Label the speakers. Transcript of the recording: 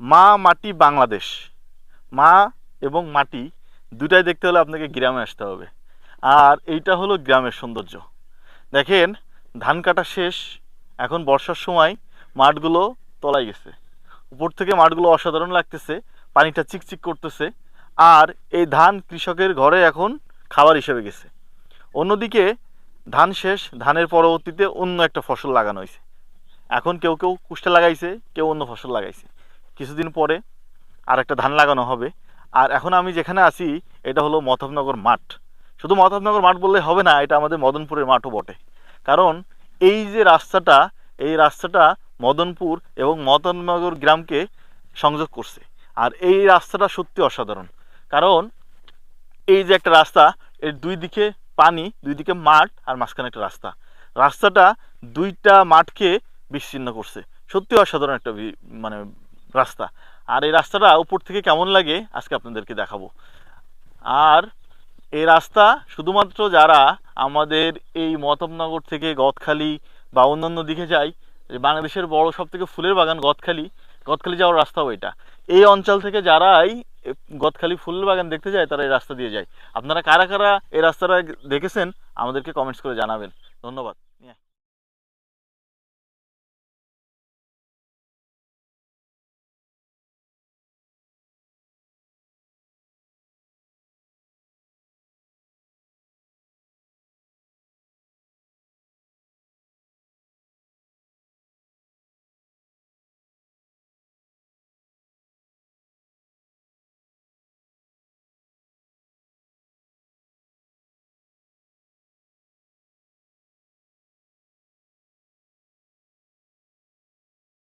Speaker 1: মা, মাটি, বাংলাদেশ। মা এবং মাটি দুটাই দেখতে হলে আপনাকে গ্রামে আসতে হবে। আর এইটা হলো গ্রামের সৌন্দর্য। দেখেন, ধান কাটা শেষ, এখন বর্ষার সময় মাঠগুলো তলায় গেছে। উপর থেকে মাঠগুলো অসাধারণ লাগতেছে, পানিটা চিকচিক করতেছে, আর এই ধান কৃষকের ঘরে এখন খাবার হিসেবে গেছে। অন্যদিকে, ধান শেষ, ধানের পরবর্তীতে অন্য একটা ফসল লাগানো হয়েছে। এখন কেউ কেউ কুষ্টা লাগাইছে, কেউ অন্য ফসল লাগাইছে। কিছুদিন পরে আর একটা ধান লাগানো হবে। আর এখন আমি যেখানে আছি, এটা হলো মথবনগর মাঠ। শুধু মথবনগর মাঠ বললে হবে না, এটা আমাদের মদনপুরের মাঠও বটে। কারণ এই যে রাস্তাটা, এই রাস্তাটা মদনপুর এবং মদননগর গ্রামকে সংযোগ করছে। আর এই রাস্তাটা সত্যি অসাধারণ। কারণ এই যে একটা রাস্তা, এর দুই দিকে পানি, দুই দিকে মাঠ আর মাঝখানে একটা রাস্তা। রাস্তাটা দুইটা মাঠকে বিচ্ছিন্ন করছে। সত্যি অসাধারণ একটা মানে রাস্তা। আর এই রাস্তাটা উপর থেকে কেমন লাগে আজকে আপনাদেরকে দেখাবো। আর এই রাস্তা শুধুমাত্র যারা আমাদের এই মতবনগর থেকে গদখালি বা অন্যান্য দিকে যায় বাংলাদেশের বড় সব থেকে ফুলের বাগান গদখালি গদখালি যাওয়ার রাস্তাও এটা। এই অঞ্চল থেকে যারাই গদখালি ফুলের বাগান দেখতে যায়, তারা এই রাস্তা দিয়ে যায়। আপনারা কারা কারা এই রাস্তাটা দেখেছেন, আমাদেরকে কমেন্টস করে জানাবেন। ধন্যবাদ।